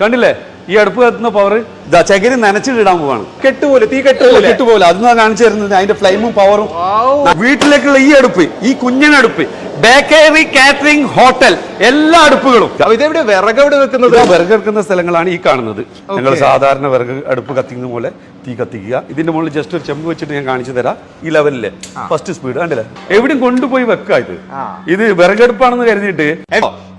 കണ്ടില്ലേ? ഈ അടുപ്പ് കത്തുന്ന പവർ ചകിരി നനച്ചിട്ടിടാൻ പോവാണ്. കെട്ടുപോലെ തീ കെട്ടുപോലെ. കെട്ടുപോലെ. അതൊന്നും കാണിച്ചു തരുന്നത് അതിന്റെ ഫ്ലെയിമും പവറും വീട്ടിലേക്കുള്ള ഈ അടുപ്പ് ഈ കുഞ്ഞനടുപ്പ് ബേക്കറി കാറ്ററിംഗ് ഹോട്ടൽ എല്ലാ അടുപ്പുകളും. ഇതെവിടെ വിറക് എവിടെ വെക്കുന്നത്? വിറക് വെക്കുന്ന സ്ഥലങ്ങളാണ് ഈ കാണുന്നത്. ഞങ്ങൾ സാധാരണ വിറക് അടുപ്പ് കത്തിക്കുന്ന പോലെ തീ കത്തിക്കുക. ഇതിന്റെ മുകളിൽ ജസ്റ്റ് ഒരു ചെമ്പ് വെച്ചിട്ട് ഞാൻ കാണിച്ചു തരാം. ഈ ലെവലിൽ ഫസ്റ്റ് സ്പീഡ് കണ്ടില്ലേ? എവിടെയും കൊണ്ടുപോയി വെക്കുക ഇത്. ഇത് വിറകടുപ്പാണെന്ന് കരുതിയിട്ട്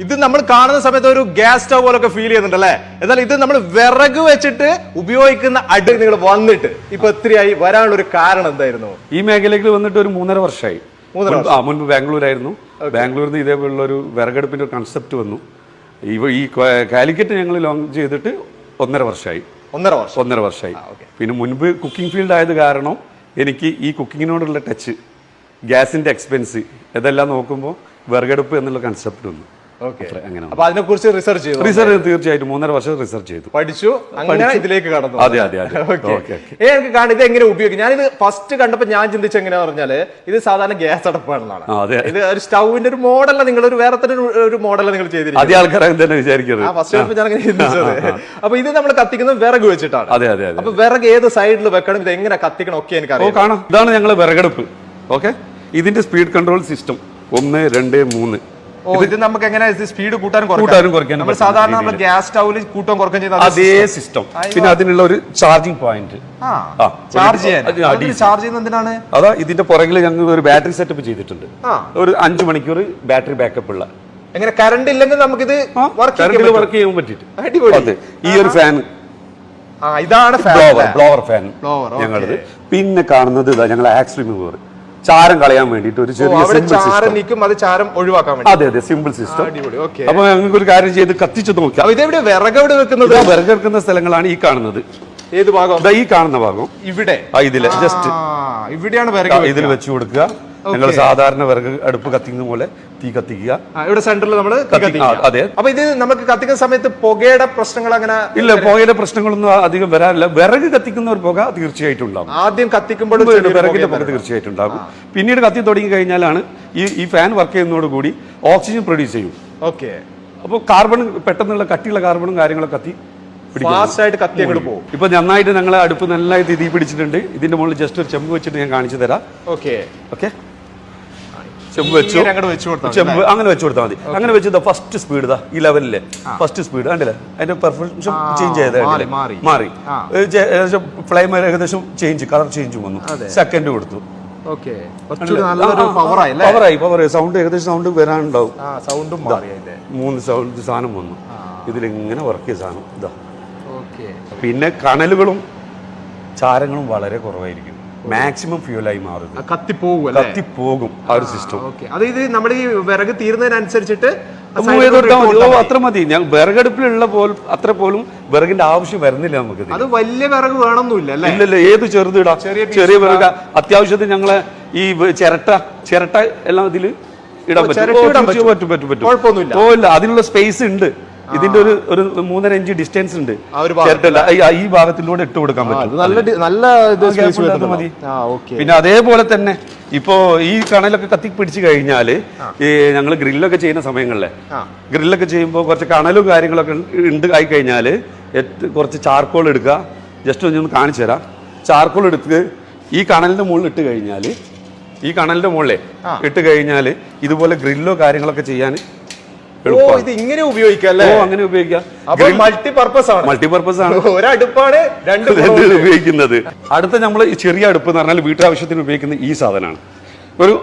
ഇത് നമ്മൾ കാണുന്ന സമയത്ത് ഒരു ഗ്യാസ് സ്റ്റവ് പോലൊക്കെ ഫീൽ ചെയ്യുന്നുണ്ടല്ലേ? എന്നാൽ ഇത് നമ്മൾ വിറക് വെച്ചിട്ട് ഉപയോഗിക്കുന്ന അടി നിങ്ങൾ വന്നിട്ട് ഇപ്പൊ ഒത്തിരിയായി വരാനുള്ള ഒരു കാരണം എന്തായിരുന്നു? ഈ മേഖലയിൽ വന്നിട്ട് ഒരു മൂന്നര വർഷമായി. ആ മുൻപ് ബാംഗ്ലൂരായിരുന്നു. ബാംഗ്ലൂരിൽ നിന്ന് ഇതേപോലുള്ള ഒരു വിറകടുപ്പിന്റെ ഒരു കൺസെപ്റ്റ് വന്നു. ഇവ ഈ കാലിക്കറ്റ് ഞങ്ങൾ ലോഞ്ച് ചെയ്തിട്ട് ഒന്നര വർഷമായി. ഒന്നര വർഷം. ഒന്നര വർഷമായി. പിന്നെ മുൻപ് കുക്കിംഗ് ഫീൽഡ് ആയത് കാരണം എനിക്ക് ഈ കുക്കിങ്ങിനോടുള്ള ടച്ച് ഗ്യാസിന്റെ എക്സ്പെൻസ് ഇതെല്ലാം നോക്കുമ്പോൾ വിറകടുപ്പ് എന്നുള്ള കൺസെപ്റ്റ് വന്നു. അങ്ങനെ അപ്പൊ അതിനെ കുറിച്ച് റിസർച്ച് ചെയ്തു റിസർച്ച് തീർച്ചയായിട്ടും. മൂന്നര വർഷം റിസർച്ച് ചെയ്തു. പഠിച്ചു അങ്ങനെ ഇതിലേക്ക് കടന്നു. അതെ, അതെ, അതെ. എനിക്ക് കാണാം ഇത് എങ്ങനെ ഉപയോഗിക്കും? ഞാനിത് ഫസ്റ്റ് കണ്ടപ്പോ ഞാൻ ചിന്തിച്ച എങ്ങനെയാ പറഞ്ഞാൽ ഇത് സാധാരണ ഗ്യാസ് അടപ്പാണെന്നാണ്. ഇത് ഒരു സ്റ്റൗവിന്റെ ഒരു മോഡല നിങ്ങൾ ഒരു വേറെ തന്നെ ഒരു- മോഡല നിങ്ങൾ ചെയ്തിരിക്കുന്നത് ഫസ്റ്റ് ഞാൻ അങ്ങനെ ചിന്തിച്ചത്. അപ്പൊ ഇത് നമ്മൾ കത്തിക്കുന്നത് വിറക് വെച്ചിട്ടാണ്. അതെ അതെ അപ്പൊ വിറക് ഏത് സൈഡിൽ വെക്കണം ഇത് എങ്ങനെ കത്തിക്കണം ഒക്കെ എനിക്ക് കാണാം. ഇതാണ് ഞങ്ങൾ വിറകെടുപ്പ്. ഓക്കെ ഇതിന്റെ സ്പീഡ് കൺട്രോൾ സിസ്റ്റം ഒന്ന് രണ്ട് മൂന്ന്. ഇത് നമുക്ക് എങ്ങനെ സ്പീഡ് കൂട്ടാനും കൂട്ടാനും കുറയ്ക്കാനും നമ്മൾ സാധാരണ നമ്മൾ ഗ്യാസ് സ്റ്റൗവിൽ കൂട്ടാൻ കുറയ്ക്കാൻ ചെയ്യുന്ന അതേ സിസ്റ്റം പിന്നെ അതിനുള്ള ഒരു ചാർജിങ് പോയിന്റ് ചാർജ് ചെയ്യാൻ. ചാർജ് ചെയ്യുന്ന എന്തിനാണ്? അതാ ഇതിന്റെ പുറകിൽ ഞങ്ങൾ ഒരു ബാറ്ററി സെറ്റപ്പ് ചെയ്തിട്ടുണ്ട്. ഒരു അഞ്ചു മണിക്കൂർ ബാറ്ററി ബാക്കപ്പ് ഉള്ള. എങ്ങനെ കറണ്ട് ഇല്ലെങ്കിൽ നമുക്കിത് വർക്ക് കറണ്ടിൽ വർക്ക് ചെയ്യാൻ പറ്റിയിട്ട്. ഈ ഒരു ഫാൻ ഇതാണ് ബ്ലോവർ ബ്ലോവർ ഫാൻ ഞങ്ങളത്. പിന്നെ കാണുന്നത് ഇതാ ഞങ്ങൾ ആക്സ് റിമൂവർ ചാരം കളയാൻ വേണ്ടിട്ട് ഒരു ചെറിയ സിമ്പിൾ ചാരം സിസ്റ്റം നിൽക്കും അത് ചാരം ഒഴിവാക്കാൻ വേണ്ടി. അതെ അതെ സിമ്പിൾ സിസ്റ്റം അടിപൊളി ഓക്കെ. അപ്പൊ ഞങ്ങൾക്ക് ഒരു കാര്യം ചെയ്ത് കത്തിച്ചു നോക്കാം അപ്പൊ ഇതെവിടെ? വിറക് എവിടെ വെക്കുന്നത്? വിറകെടുക്കുന്ന സ്ഥലങ്ങളാണ് ഈ കാണുന്നത്. ഏത് ഭാഗം? ഇതാ ഈ കാണുന്ന ഭാഗം. ഇവിടെ. ആ ഇതിൽ ജസ്റ്റ് ആ, ഇവിടെയാണ് വിറക് ഇതിൽ. വെച്ച് കൊടുക്കുക. ഞങ്ങൾ സാധാരണ വിറക് അടുപ്പ് കത്തിക്കുന്ന പോലെ തീ കത്തിക്കുക. ഇവിടെ സെന്ററിൽ നമ്മൾ അതെ. അപ്പൊ ഇത് നമുക്ക് കത്തിക്കുന്ന സമയത്ത് പുകയുടെ പ്രശ്നങ്ങൾ അങ്ങനെ ഇല്ല പുകയുടെ പ്രശ്നങ്ങളൊന്നും അധികം വരാറില്ല. വിറക് കത്തിക്കുന്ന ഒരു പുക തീർച്ചയായിട്ടും ഉണ്ടാകും. ആദ്യം കത്തിക്കുമ്പോൾ വിറകിന്റെ പുക തീർച്ചയായിട്ടും ഉണ്ടാകും. പിന്നീട് കത്തി തുടങ്ങി കഴിഞ്ഞാലാണ് ഈ ഈ ഫാൻ വർക്ക് ചെയ്യുന്നതോടുകൂടി ഓക്സിജൻ പ്രൊഡ്യൂസ് ചെയ്യും. ഓക്കെ അപ്പോൾ കാർബൺ പെട്ടെന്നുള്ള കട്ടിയുള്ള കാർബണും കാര്യങ്ങളൊക്കെ കത്തി ഫാസ്റ്റ് ആയിട്ട് കത്തി അങ്ങോട്ട് പോകും. ഇപ്പൊ നന്നായിട്ട് ഞങ്ങൾ അടുപ്പ് നന്നായിട്ട് തീ പിടിച്ചിട്ടുണ്ട്. ഇതിന്റെ മുകളിൽ ജസ്റ്റ് ഒരു ചെമ്പ് വെച്ചിട്ട് ഞാൻ കാണിച്ചു തരാം. ഓക്കെ ഓക്കെ ചെമ്പ് വെച്ചു. അങ്ങോട്ട് വെച്ച് കൊടുത്താൽ ചെമ്പ് അങ്ങനെ വെച്ച് കൊടുത്താൽ മതി. അങ്ങനെ വെച്ച് ഫസ്റ്റ് സ്പീഡ് ഇതാ ഈ ലെവലിലെ ഫസ്റ്റ് സ്പീഡ് കണ്ടില്ലേ? അതിന്റെ പെർഫെക്ഷൻ ചേഞ്ച് ചെയ്ത മാറി. ഏകദേശം ഫ്ലെയിം ഏകദേശം ചേഞ്ച് കളർ ചേഞ്ച് വന്നു. സെക്കൻഡ് കൊടുത്തു. പവറായി പവറായി സൗണ്ട് ഏകദേശം സൗണ്ട് വരാനുണ്ടാവും. സൗണ്ടും മൂന്ന് സൗണ്ട് സാധനം വന്നു. ഇതിലിങ്ങനെ വർക്ക് ചെയ്ത സാധനം ഇതാ പിന്നെ കണലുകളും ചാരങ്ങളും വളരെ കുറവായിരിക്കും. മാക്സിമം ഫ്യൂലായി മാറും. കത്തിപ്പോകും കത്തിപ്പോകും. ആ ഒരു സിസ്റ്റം ഓക്കെ. അത് ഇത് നമ്മൾ ഈ വിറക് തീരുന്നതിനനുസരിച്ചിട്ട് മൂവ് ചെയ്ത് കൊടുത്താൽ മതി. ഓ. അത്ര മതി. ഞാൻ വിറകടുപ്പിലുള്ള പോലും അത്ര പോലും വിറകിന്റെ ആവശ്യം വരുന്നില്ല നമുക്ക് അത് വലിയ വിറക് വേണമെന്നില്ല അല്ലേ? ഇല്ലല്ല ഏത് ചെറുതിടാം ചെറിയ ചെറിയ വിറക അത്യാവശ്യത്തിന് ഞങ്ങളെ ഈ വ- ചിരട്ട ചിരട്ട എല്ലാം ഇതിൽ ഇടാൻ ഓ, പറ്റും. ഓ, ഇടാൻ തീർച്ചയായും പറ്റും. പറ്റും പറ്റും പറ്റും. ഓ ഇല്ല. അതിനുള്ള സ്പേസ് ഉണ്ട്. ഇതിന്റെ ഒരു ഒരു മൂന്നര ഇഞ്ച് ഡിസ്റ്റൻസ് ഉണ്ട്. ആ ഒരു ഭാഗത്ത് ചിരട്ടല്ല ഈ- ഈ ഭാഗത്തിലൂടെ ഇട്ട് കൊടുക്കാൻ പറ്റും. നല്ല ഡി- നല്ല ഇത് space മതി. വരുന്നുണ്ടോ? ആ ഓക്കെ. പിന്നെ അതേപോലെ തന്നെ ഇപ്പോ ഈ കണലൊക്കെ കത്തി പിടിച്ചു കഴിഞ്ഞാൽ ഈ ഞങ്ങൾ ഗ്രില്ലൊക്കെ ചെയ്യുന്ന സമയങ്ങളിലെ ഗ്രില്ലൊക്കെ ചെയ്യുമ്പോൾ കുറച്ച് കണലും കാര്യങ്ങളൊക്കെ ഉണ്ട് ആയി കഴിഞ്ഞാൽ കുറച്ച് ചാർക്കോൾ എടുക്കുക ജസ്റ്റ് ഒന്ന് കാണിച്ചു തരാം. ചാർക്കോൾ എടുത്ത് ഈ കണലിന്റെ മുകളിൽ ഇട്ട് കഴിഞ്ഞാൽ ഈ കണലിന്റെ മുകളിലെ ഇട്ട് കഴിഞ്ഞാൽ ഇതുപോലെ ഗ്രില്ലോ കാര്യങ്ങളൊക്കെ ചെയ്യാൻ ഇത് ഇങ്ങനെ ഉപയോഗിക്കാം അല്ലേ? അങ്ങനെ ഉപയോഗിക്കാം. അപ്പൊ മൾട്ടി പർപ്പസ് ആണ്. മൾട്ടിപർപ്പസ് ആണ്. ഒരടുപ്പാണ് രണ്ട് ഉപയോഗിക്കുന്നത്. അടുത്ത നമ്മൾ ചെറിയ അടുപ്പ് എന്ന് പറഞ്ഞാൽ വീട്ടാവശ്യത്തിന് ഉപയോഗിക്കുന്ന ഈ സാധനമാണ്. ഒരു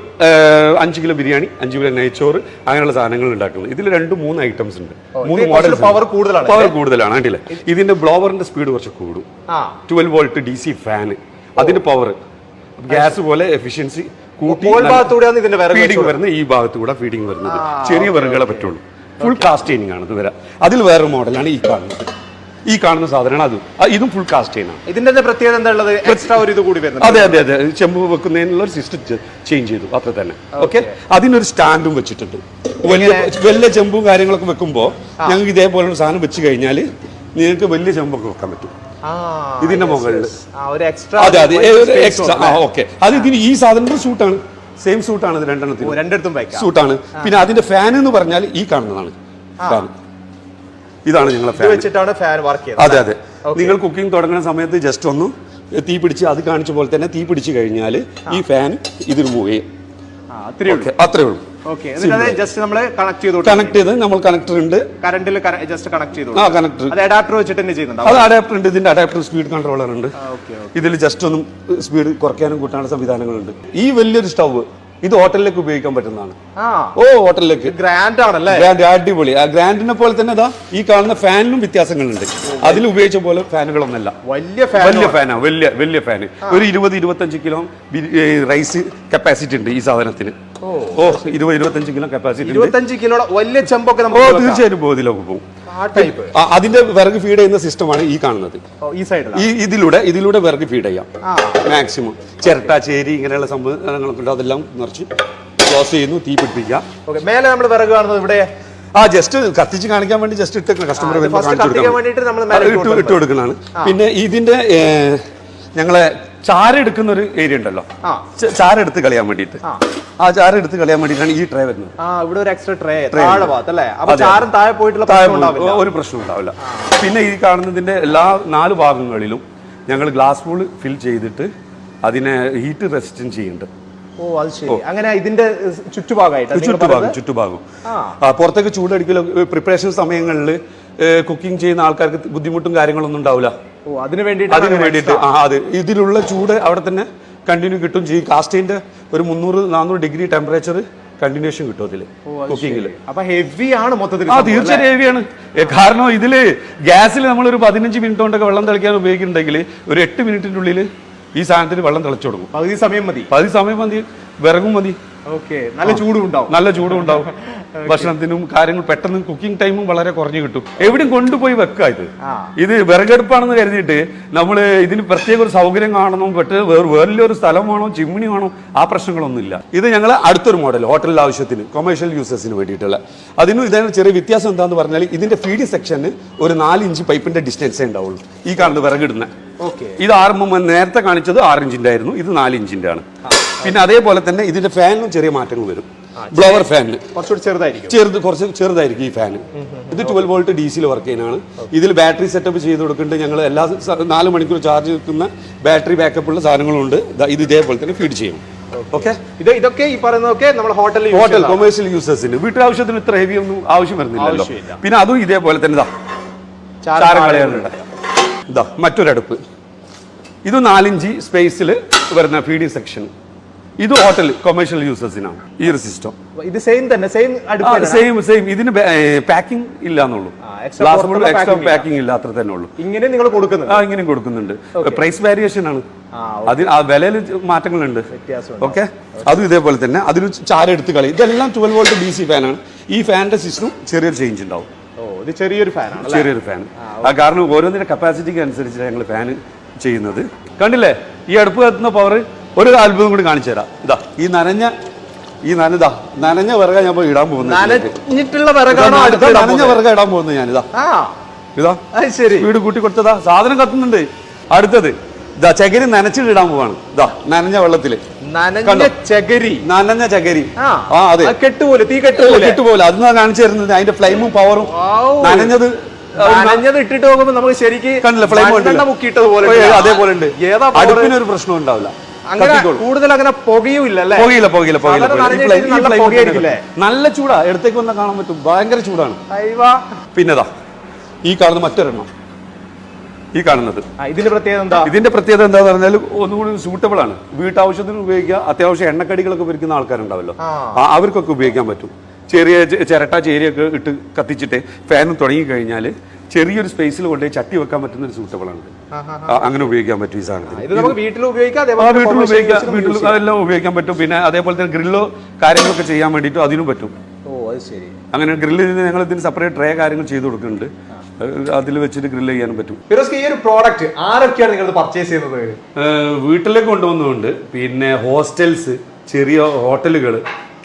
അഞ്ച് കിലോ ബിരിയാണി അഞ്ച് കിലോ നെയ്ച്ചോറ് അങ്ങനെയുള്ള സാധനങ്ങൾ ഉണ്ടാക്കുന്നത്. ഇതിൽ രണ്ട് മൂന്ന് ഐറ്റംസ് ഉണ്ട്. മൂന്ന് മോഡൽ പവർ കൂടുതലാണ് പവർ കൂടുതലാണ് കണ്ടില്ലേ? ഇതിന്റെ ബ്ലോവറിന്റെ സ്പീഡ് കുറച്ച് കൂടും. ട്വൽവ് വോൾട്ട് ഡി സി ഫാന് അതിന്റെ പവർ ഗ്യാസ് പോലെ എഫിഷ്യൻസി കൂട്ടി ഫീഡിംഗ് വരുന്നത്. ഈ ഭാഗത്തുകൂടെ ഫീഡിംഗ് വരുന്നത്. ചെറിയ വിറകുകളെ പറ്റുള്ളൂ. ഫുൾ കാസ്റ്റൈനിങ് ആണ് ഇത് വരാം അതിൽ വേറൊരു മോഡലാണ് ഈ കാണുന്നത്. ഈ കാണുന്ന സാധനമാണ് അത്. ഇതും ഫുൾ കാസ്റ്റൈൻ ആണ്. ഇതിന്റെ പ്രത്യേകത എന്താ ഉള്ളത്? എക്സ്ട്രാ ഒരു ഇത് കൂടി വരുന്നത് അതെ അതെ അതെ. ചെമ്പ് വെക്കുന്നതിനുള്ള ഒരു സിസ്റ്റം ചേഞ്ച് ചെയ്തു. അത്ര തന്നെ. ഓക്കെ അതിനൊരു സ്റ്റാൻഡും വെച്ചിട്ടുണ്ട്. വലിയ വലിയ ചെമ്പും കാര്യങ്ങളൊക്കെ വെക്കുമ്പോൾ ഞങ്ങൾക്ക് ഇതേപോലെ ഒരു സാധനം വെച്ച് കഴിഞ്ഞാൽ നിങ്ങൾക്ക് വലിയ ചെമ്പൊക്കെ വെക്കാൻ പറ്റും. ഇതിന്റെ മുകളിൽ അതെ അതെ. എക്സ്ട്രാ ഓക്കെ അത് ഇതിന് ഈ സാധനത്തിന് സൂട്ടാണ് സെയിം സൂട്ടാണ് ഇത് രണ്ടെണ്ണത്തിന് രണ്ടിടത്തും സൂട്ടാണ് പിന്നെ അതിന്റെ ഫാൻ എന്ന് പറഞ്ഞാൽ ഈ കാണുന്നതാണ്. ഫാൻ ഇതാണ്. ഞങ്ങളെ ഫാൻ വെച്ചിട്ടാണ് ഫാൻ വർക്ക് ചെയ്യുന്നത് അതെ അതെ. നിങ്ങൾ കുക്കിംഗ് തുടങ്ങുന്ന സമയത്ത് ജസ്റ്റ് ഒന്ന് തീ പിടിച്ച് അത് കാണിച്ച പോലെ തന്നെ തീ പിടിച്ച് കഴിഞ്ഞാൽ ഈ ഫാൻ ഇതിൽ മൂവ് ചെയ്യും. അത്രേ ഉള്ളൂ. ഓക്കെ ജസ്റ്റ് നമ്മൾ കണക്ട് ചെയ്തു കണക്ട് ചെയ്ത് നമ്മൾ കണക്ടർ ഉണ്ട്. കറണ്ടിൽ ജസ്റ്റ് കണക്ട് ചെയ്തു ആ കണക്ടർ അത് അഡാപ്റ്റർ വെച്ചിട്ട് തന്നെ ചെയ്യുന്നുണ്ട് അത് അഡാപ്റ്റർ ഉണ്ട്. ഇതിന്റെ അഡാപ്റ്റർ സ്പീഡ് കൺട്രോളർ ഉണ്ട്. ഇതിൽ ജസ്റ്റ് ഒന്നും സ്പീഡ് കുറയ്ക്കാനും കൂട്ടാനുള്ള സംവിധാനങ്ങളുണ്ട്. ഈ വലിയൊരു സ്റ്റവ് ഇത് ഹോട്ടലിലേക്ക് ഉപയോഗിക്കാൻ പറ്റുന്നതാണ്. ഓ ഹോട്ടലിലേക്ക്. ഗ്രാൻഡ് ആണല്ലേ? ഗ്രാൻഡ് അടിപൊളി. ആ ഗ്രാൻഡിനെ പോലെ തന്നെ അതാ ഈ കാണുന്ന ഫാനിലും വ്യത്യാസങ്ങളുണ്ട്. അതിൽ ഉപയോഗിച്ച പോലെ ഫാനുകളൊന്നല്ല. വലിയ വലിയ ഫാനാ വലിയ വലിയ ഫാന്. ഒരു ഇരുപത് ഇരുപത്തഞ്ച് കിലോ റൈസ് കപ്പാസിറ്റി ഉണ്ട് ഈ സാധനത്തിന്. ഓ. ഇരുപത് ഇരുപത്തഞ്ച് കിലോ കപ്പാസിറ്റി ഇരുപത്തഞ്ച് കിലോയുടെ വലിയ ചെമ്പൊക്കെ നമുക്ക് വെക്കാം. തീർച്ചയായും ബോധിലൊക്കെ പോകും. അതിന്റെ വിറക് ഫീഡ് ചെയ്യുന്ന സിസ്റ്റമാണ് ഈ കാണുന്നത്. ഈ സൈഡിലാണ് ഈ ഇതിലൂടെ ഇതിലൂടെ വിറക് ഫീഡ് ചെയ്യാം. മാക്സിമം ചിരട്ട ചേരി ഇങ്ങനെയുള്ള സംഭവങ്ങളൊക്കെ ഉണ്ട്. അതെല്ലാം നിറച്ച് ക്ലോസ് ചെയ്യുന്നു തീ പിടിപ്പിക്കുക. മേലെ നമ്മൾ വിറക് കാണുന്നത് ഇവിടെ? ആ ജസ്റ്റ് കത്തിച്ച് കാണിക്കാൻ വേണ്ടി ജസ്റ്റ് ഇട്ട് കസ്റ്റമർ ഇട്ട് ഇട്ട് പിന്നെ ഇതിന്റെ ഏ, ഞങ്ങളെ ചാരെടുക്കുന്ന ഒരു ഏരിയ ഉണ്ടല്ലോ. ആ. എടുത്ത് കളയാൻ വേണ്ടിയിട്ട്. ആ. ചാര എടുത്ത് കളിയാൻ വേണ്ടിയിട്ടാണ് ഈ ട്രേ വരുന്നത്. ഇവിടെ ഒരു എക്സ്ട്രാ ട്രേ താഴെ അപ്പൊ ചാരം താഴെ പോയിട്ടുള്ള പ്രശ്നം ഉണ്ടാവില്ല. ഒരു പ്രശ്നം ഉണ്ടാവില്ല. പിന്നെ ഈ കാണുന്നതിന്റെ എല്ലാ നാല് ഭാഗങ്ങളിലും ഞങ്ങൾ ഗ്ലാസ് ബോൾ ഫിൽ ചെയ്തിട്ട് അതിനെ ഹീറ്റ് റെസിസ്റ്റൻസ് ചെയ്യുന്നുണ്ട്. ഓ അത് ശരി. അങ്ങനെ ഇതിന്റെ ചുറ്റുഭാഗമായിട്ട് ചുറ്റുഭാഗം ചുറ്റുഭാഗം. പുറത്തേക്ക് ചൂടടിക്കലോ പ്രിപ്പറേഷൻ സമയങ്ങളിൽ കുക്കിംഗ് ചെയ്യുന്ന ആൾക്കാർക്ക് ബുദ്ധിമുട്ടും കാര്യങ്ങളൊന്നും ഉണ്ടാവില്ല. അതിന് വേണ്ടിയിട്ട് അതിന് വേണ്ടിയിട്ട് ആ അത് ഇതിലുള്ള ചൂട് അവിടെ തന്നെ കണ്ടിന്യൂ കിട്ടും. ചെയ്യും കാസ്റ്റിന്റെ ഒരു മുന്നൂറ് നാനൂറ് ഡിഗ്രി ടെമ്പറേച്ചർ കണ്ടിന്യൂഷൻ കിട്ടും അതിൽ കുക്കിങ്ങിൽ അപ്പൊ ഹെവി ആണ് മൊത്തത്തിൽ ആ തീർച്ചയായും ഹെവിയാണ് കാരണം ഇതിൽ ഗ്യാസിൽ നമ്മൾ ഒരു പതിനഞ്ച് മിനിറ്റ് കൊണ്ടൊക്കെ വെള്ളം തിളയ്ക്കാൻ ഉപയോഗിക്കുന്നുണ്ടെങ്കിൽ ഒരു എട്ട് മിനിറ്റിന്റെ ഉള്ളിൽ ഈ സാധനത്തിന് വെള്ളം തിളച്ചു കൊടുക്കും. പകുതി സമയം മതി. പകുതി സമയം മതി വിറകും മതി. നല്ല ചൂടും ഉണ്ടാവും നല്ല ചൂടും ഉണ്ടാവും ഭക്ഷണത്തിനും കാര്യങ്ങൾ പെട്ടെന്ന് കുക്കിംഗ് ടൈമും വളരെ കുറഞ്ഞു കിട്ടും. എവിടെയും കൊണ്ടുപോയി വെക്കുക ഇത്. ഇത് വിറകെടുപ്പാണെന്ന് കരുതിയിട്ട് നമ്മൾ ഇതിന് പ്രത്യേക ഒരു സൗകര്യം കാണണം പെട്ട് വേറെ വേറൊരു സ്ഥലം വേണോ ചിമ്മിണി വേണോ ആ പ്രശ്നങ്ങളൊന്നുമില്ല. ഇത് ഞങ്ങൾ അടുത്തൊരു മോഡൽ ഹോട്ടലിൽ ആവശ്യത്തിന് കൊമേഴ്ഷ്യൽ യൂസേഴ്സിന് വേണ്ടിയിട്ടുള്ള. അതിനും ഇതാണ് ചെറിയ വ്യത്യാസം എന്താണെന്ന് പറഞ്ഞാൽ ഇതിന്റെ ഫീഡിംഗ് സെക്ഷന് ഒരു നാല് ഇഞ്ച് പൈപ്പിന്റെ ഡിസ്റ്റൻസേ ഉണ്ടാവുള്ളൂ. ഈ കാണുന്നത് വിറകിടുന്ന ഓക്കെ. ഇത് ആറ് നേരത്തെ കാണിച്ചത് ആറ് ഇഞ്ചിന്റെ ആയിരുന്നു. ഇത് നാല് ഇഞ്ചിന്റെ ആണ് പിന്നെ അതേപോലെ തന്നെ ഇതിന്റെ ഫാനിലും ചെറിയ മാറ്റങ്ങൾ വരും. ബ്ലോവർ ഫാനിൽ കുറച്ചുകൂടി ചെറുതായിരിക്കും. ചെറുത് കുറച്ച് ചെറുതായിരിക്കും ഈ ഫാൻ ഇത് ട്വൽവ് വോൾട്ട് ഡി സിയിൽ വർക്ക് ചെയ്യുന്നതാണ്. ഇതിൽ ബാറ്ററി സെറ്റപ്പ് ചെയ്ത് കൊടുക്കുന്നുണ്ട് ഞങ്ങൾ എല്ലാ നാല് മണിക്കൂർ ചാർജ് നിൽക്കുന്ന ബാറ്ററി ബാക്കപ്പ് ഉള്ള സാധനങ്ങളുണ്ട്. ഇത് ഇതേപോലെ തന്നെ ഫീഡ് ചെയ്യും. ഓക്കെ ഇത് ഇതൊക്കെ ഈ പറയുന്നതൊക്കെ നമ്മൾ ഹോട്ടലിൽ ഹോട്ടൽ കൊമേഴ്ഷ്യൽ യൂസേഴ്സിന് വീട്ടാവശ്യത്തിന് ഇത്ര ഹെവി ഒന്നും ആവശ്യം വരുന്നില്ലല്ലോ. പിന്നെ അതും ഇതേപോലെ തന്നെ ഇതാ ഇതാ മറ്റൊരടുപ്പ്. ഇത് നാലിഞ്ച് സ്പേസിൽ വരുന്ന ഫീഡിംഗ് സെക്ഷൻ ഇത് ഹോട്ടൽ കൊമേഴ്ഷ്യൽ യൂസേഴ്സിനാണ് ഈ ഒരു സിസ്റ്റം ഇത് സെയിം തന്നെ സെയിം അടുപ്പാണ് സെയിം സെയിം ഇതിന് പാക്കിംഗ് ഇല്ല എന്നുള്ളൂ. എക്സ്ട്രാ പാക്കിംഗ് ഇല്ല. അത്ര തന്നെ ഉള്ളൂ. ഇങ്ങനെ നിങ്ങൾ കൊടുക്കുന്നത് ആ ഇങ്ങനെ കൊടുക്കുന്നുണ്ട്. പ്രൈസ് വേരിയേഷൻ ആണ്. അതിന് ആ വിലയിൽ മാറ്റങ്ങളുണ്ട്. ഓക്കെ അതും ഇതേപോലെ തന്നെ. അതിന് ചാരെടുത്ത് കളി ഇതെല്ലാം ട്വൽവ് വോൾട്ട് ഡി സി ഫാനാണ് ഈ ഫാനിന്റെ സിസ്റ്റം ചെറിയൊരു ചേഞ്ച് ഉണ്ടാവും. ഇത് ചെറിയൊരു ഫാനാണ് ചെറിയൊരു ഫാൻ ആ കാരണം ഓരോന്നിന്റെ കപ്പാസിറ്റിക്ക് അനുസരിച്ച് ഞങ്ങൾ ഫാൻ ചെയ്യുന്നത്. കണ്ടില്ലേ? ഈ അടുപ്പ് കത്തുന്ന പവർ ഒരു അത്ഭുതം കൂടി കാണിച്ചു തരാം. ഇതാ ഈ നനഞ്ഞ ഈ നനതാ നനഞ്ഞ വിറക ഞാൻ പോയി ഇടാൻ പോകുന്നത് നനഞ്ഞ? വിറക ഇടാൻ പോകുന്നത് ഞാനിതാ. ഇതാ ശരി. വീട് കൂട്ടി കൊടുത്തതാ. സാധനം കത്തുന്നുണ്ട്. അടുത്തത് ഇതാ ചകരി നനച്ചിട്ട് ഇടാൻ പോവാണ്. ഇതാ നനഞ്ഞ വെള്ളത്തിൽ. നനഞ്ഞ ചകരി. നനഞ്ഞ ചകിരി. ആ. അതെ. കെട്ടുപോലെ തീ കെട്ടുപോലെ. കെട്ടുപോലെ. അത് കാണിച്ചു തരുന്നത് അതിന്റെ ഫ്ലെയിമും പവറും. നനഞ്ഞത് നനഞ്ഞത് ഇട്ടിട്ട് നോക്കുമ്പോ നമുക്ക് ശരിക്കും കണ്ടില്ല ഫ്ലെയിം ഉണ്ട്. അതേപോലെ ഉണ്ട്. ഏതാ power? അടുപ്പിന് ഒരു പ്രശ്നം ഉണ്ടാവില്ല. അങ്ങനെ കൂടുതൽ അങ്ങനെ പുകയും ഇല്ല അല്ലേ? പുകയില്ല പുകയില്ല പുകയില്ല നല്ല ചൂടാ. എടുത്തേക്ക് വന്നാൽ കാണാൻ പറ്റും. ഭയങ്കര ചൂടാണ്. പിന്നെതാ ഈ കാണുന്ന മറ്റൊരെണ്ണം. ഈ കാണുന്നത്. ഇതിന്റെ പ്രത്യേകത എന്താ? ഇതിന്റെ പ്രത്യേകത എന്താന്ന് പറഞ്ഞാൽ ഒന്നുകൂടി സൂട്ടബിൾ ആണ്. വീട്ടാവശ്യത്തിന് ഉപയോഗിക്കുക. അത്യാവശ്യം എണ്ണക്കടികളൊക്കെ ഉപയോഗിക്കുന്ന ആൾക്കാരുണ്ടാവല്ലോ. അവർക്കൊക്കെ ഉപയോഗിക്കാൻ പറ്റും. ചെറിയ ചിരട്ട ചേരിയൊക്കെ ഇട്ട് കത്തിച്ചിട്ട് ഫാൻ തുടങ്ങി കഴിഞ്ഞാൽ ചെറിയൊരു സ്പേസിൽ കൊണ്ടുപോയി ചട്ടി വെക്കാൻ പറ്റുന്ന ഒരു സൂട്ടബിൾ ആണ്. അങ്ങനെ ഉപയോഗിക്കാൻ പറ്റും ഈ സാധനത്തിന്. വീട്ടിൽ ഉപയോഗിക്കാം വീട്ടിൽ അതെല്ലാം ഉപയോഗിക്കാൻ പറ്റും. പിന്നെ അതേപോലെ തന്നെ ഗ്രില്ലോ കാര്യങ്ങളൊക്കെ ചെയ്യാൻ വേണ്ടിയിട്ടും അതിനും പറ്റും. അങ്ങനെ ഗ്രില്ലിൽ ഞങ്ങൾ ഇതിന് സെപ്പറേറ്റ് ട്രേ കാര്യങ്ങൾ ചെയ്ത് കൊടുക്കുന്നുണ്ട്. അതിൽ വെച്ചിട്ട് ഗ്രില്ല് ചെയ്യാനും പറ്റും. ഈ ഒരു പ്രോഡക്റ്റ് ആരൊക്കെയാണ് നിങ്ങൾ പർച്ചേസ് ചെയ്യുന്നത്? വീട്ടിലേക്ക് കൊണ്ടുവന്നുകൊണ്ട് പിന്നെ ഹോസ്റ്റൽസ് ചെറിയ ഹോട്ടലുകൾ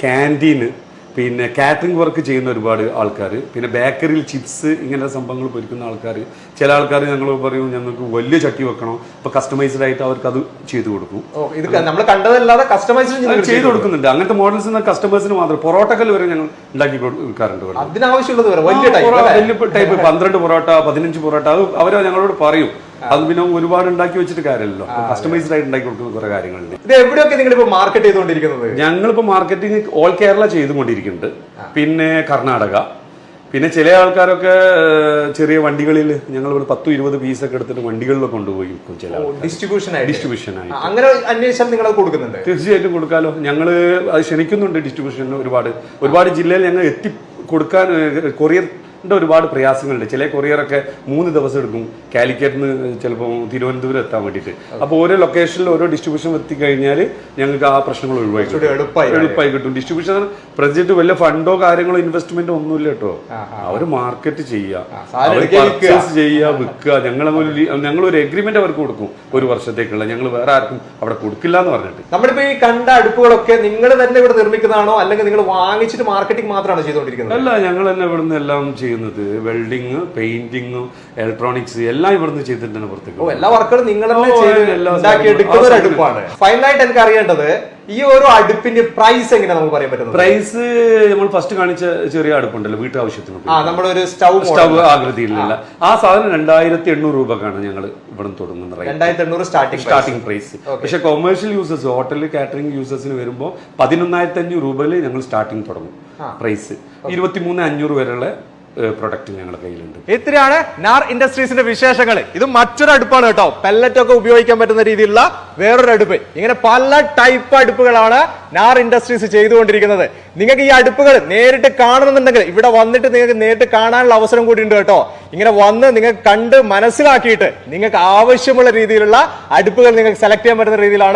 ക്യാന്റീന് പിന്നെ കാറ്ററിംഗ് വർക്ക് ചെയ്യുന്ന ഒരുപാട് ആൾക്കാർ പിന്നെ ബേക്കറിയിൽ ചിപ്സ് ഇങ്ങനെ സംഭവങ്ങൾ പൊരിക്കുന്ന ആൾക്കാർ ചില ആൾക്കാർ ഞങ്ങൾ പറയും ഞങ്ങൾക്ക് വലിയ ചട്ടി വെക്കണം? അപ്പോൾ കസ്റ്റമൈസ്ഡ് ആയിട്ട് അവർക്ക് അത് ചെയ്തു കൊടുക്കും. ഇത് നമ്മൾ കണ്ടതല്ലാതെ കസ്റ്റമൈസ് അത് ചെയ്തു കൊടുക്കുന്നുണ്ട്. അങ്ങനത്തെ മോഡൽസ് കസ്റ്റമേഴ്സിന് മാത്രം. പൊറോട്ടകൾ വരെ ഞങ്ങൾ ഉണ്ടാക്കി കൊടുക്കാറുണ്ട്. അതിനാവശ്യമുള്ളത് വലിയ ടൈപ്പ് പന്ത്രണ്ട് പൊറോട്ട പതിനഞ്ച് പൊറോട്ട അത് അവർ ഞങ്ങളോട് പറയും. അത് പിന്നെ ഒരുപാട് ഉണ്ടാക്കി വെച്ചിട്ട് കാര്യമല്ലോ കസ്റ്റമൈസ്ഡ് ആയിട്ട് ഉണ്ടാക്കി കൊടുക്കുന്ന കുറെ കാര്യങ്ങളുണ്ട്. ഇത് എവിടെയൊക്കെ നിങ്ങൾ ഇപ്പൊ മാർക്കറ്റ് ചെയ്തുകൊണ്ടിരിക്കുന്നത്? ഞങ്ങളിപ്പോൾ മാർക്കറ്റിംഗ് ഓൾ കേരള ചെയ്തുകൊണ്ടിരിക്കുന്നുണ്ട്. പിന്നെ കർണാടക. പിന്നെ ചില ആൾക്കാരൊക്കെ ചെറിയ വണ്ടികളിൽ ഞങ്ങൾ ഇവിടെ പത്തും ഇരുപത് പീസ് ഒക്കെ എടുത്തിട്ട് വണ്ടികളിലൊക്കെ കൊണ്ടുപോയി ചില ഡിസ്ട്രിബ്യൂഷൻ ആ, അങ്ങനെ അന്വേഷണം നിങ്ങൾ കൊടുക്കുന്നുണ്ട്? തീർച്ചയായിട്ടും കൊടുക്കാലോ. ഞങ്ങൾ അത് ക്ഷണിക്കുന്നുണ്ട് ഡിസ്ട്രിബ്യൂഷന് ഒരുപാട്. ഒരുപാട് ജില്ലയിൽ ഞങ്ങൾ എത്തി കൊടുക്കാൻ ഏഹ്, കൊറിയറിന്റെ ഒരുപാട് പ്രയാസങ്ങളുണ്ട്. ചില കൊറിയറൊക്കെ മൂന്ന് ദിവസം എടുക്കും. കാലിക്കറ്റിൽ നിന്ന് ചിലപ്പോൾ തിരുവനന്തപുരം എത്താൻ വേണ്ടിയിട്ട്. അപ്പോൾ ഓരോ ലൊക്കേഷനിൽ ഓരോ ഡിസ്ട്രിബ്യൂഷൻ എത്തി കഴിഞ്ഞാൽ ഞങ്ങൾക്ക് ആ പ്രശ്നങ്ങൾ ഒഴിവായി കിട്ടും. എളുപ്പമായി എളുപ്പമായി കിട്ടും. ഡിസ്ട്രിബ്യൂഷൻ പ്രത്യേകിച്ച് വലിയ ഫണ്ടോ കാര്യങ്ങളോ ഇൻവെസ്റ്റ്മെന്റോ ഒന്നുമില്ല കേട്ടോ. അവർ മാർക്കറ്റ് ചെയ്യുക. പർച്ചേസ് ചെയ്യുക വിൽക്കുക. ഞങ്ങൾ ഞങ്ങൾ ഒരു എഗ്രിമെന്റ് അവർക്ക് കൊടുക്കും. ഒരു വർഷത്തേക്കുള്ള. ഞങ്ങൾ വേറെ ആർക്കും അവിടെ കൊടുക്കില്ല എന്ന് പറഞ്ഞിട്ട്. നമ്മളിപ്പോ ഈ കണ്ട അടുപ്പുകളൊക്കെ നിങ്ങൾ തന്നെ ഇവിടെ നിർമ്മിക്കുന്നതാണോ? അല്ലെങ്കിൽ നിങ്ങൾ വാങ്ങിച്ചിട്ട് മാർക്കറ്റിംഗ് മാത്രമാണ് ചെയ്തുകൊണ്ടിരിക്കുന്നത്? അല്ല ഞങ്ങൾ തന്നെ ഇവിടുന്ന് എല്ലാം ചെയ്യുന്നത് വെൽഡിങ് പെയിന്റിങ് ഇലക്ട്രോണിക്സ് എല്ലാം ഇവിടുന്ന് ചെയ്തിട്ടാണ് പുറത്തേക്ക്. എല്ലാ വർക്കുകളും. അടുപ്പാണ്. ഫൈനലായിട്ട് എനിക്ക് അറിയേണ്ടത് ഈ ഒരു അടുപ്പിന്റെ പ്രൈസ് എങ്ങനെ നമുക്ക് പറയാൻ പറ്റുന്നത്? പ്രൈസ് നമ്മൾ ഫസ്റ്റ് കാണിച്ച ചെറിയ അടുപ്പുണ്ടല്ലോ വീട്ടാവശ്യത്തിന് ആ നമ്മുടെ ഒരു സ്റ്റൗ സ്റ്റൗ ആകൃതിയിലുള്ള. ആ. സാധനം രണ്ടായിരത്തി എണ്ണൂറ് രൂപക്കാണ് ഞങ്ങൾ ഇവിടെ തുടങ്ങുന്നത് രണ്ടായിരത്തി എണ്ണൂറ് സ്റ്റാർട്ടിംഗ് സ്റ്റാർട്ടിംഗ് പ്രൈസ് പക്ഷെ കൊമേഴ്ഷ്യൽ യൂസേഴ്സ് ഹോട്ടൽ കാറ്ററിംഗ് യൂസേഴ്സിന് വരുമ്പോൾ പതിനൊന്നായിരത്തി അഞ്ഞൂറ് രൂപയിൽ ഞങ്ങൾ സ്റ്റാർട്ടിംഗ് തുടങ്ങും പ്രൈസ് ഇരുപത്തി മൂന്ന് അഞ്ഞൂറ് വരെയുള്ള പ്രൊഡക്റ്റ് ഞങ്ങളുടെ കയ്യിലുണ്ട്. ഇത്രയാണ് നാർ ഇൻഡസ്ട്രീസിന്റെ വിശേഷങ്ങൾ ഇത് മറ്റൊരു അടുപ്പാണ് കേട്ടോ. പെല്ലറ്റ് ഒക്കെ ഉപയോഗിക്കാൻ പറ്റുന്ന രീതിയിലുള്ള വേറൊരു അടുപ്പ്. ഇങ്ങനെ പല ടൈപ്പ് അടുപ്പുകളാണ് നാർ ഇൻഡസ്ട്രീസ് ചെയ്തുകൊണ്ടിരിക്കുന്നത്. നിങ്ങൾക്ക് ഈ അടുപ്പുകൾ നേരിട്ട് കാണണമെന്നുണ്ടെങ്കിൽ ഇവിടെ വന്നിട്ട് നിങ്ങൾക്ക് നേരിട്ട് കാണാനുള്ള അവസരം കൂടി ഉണ്ട് കേട്ടോ. ഇങ്ങനെ വന്ന് നിങ്ങൾക്ക് കണ്ട് മനസ്സിലാക്കിയിട്ട് നിങ്ങൾക്ക് ആവശ്യമുള്ള രീതിയിലുള്ള അടുപ്പുകൾ നിങ്ങൾക്ക് സെലക്ട് ചെയ്യാൻ പറ്റുന്ന രീതിയിലാണ്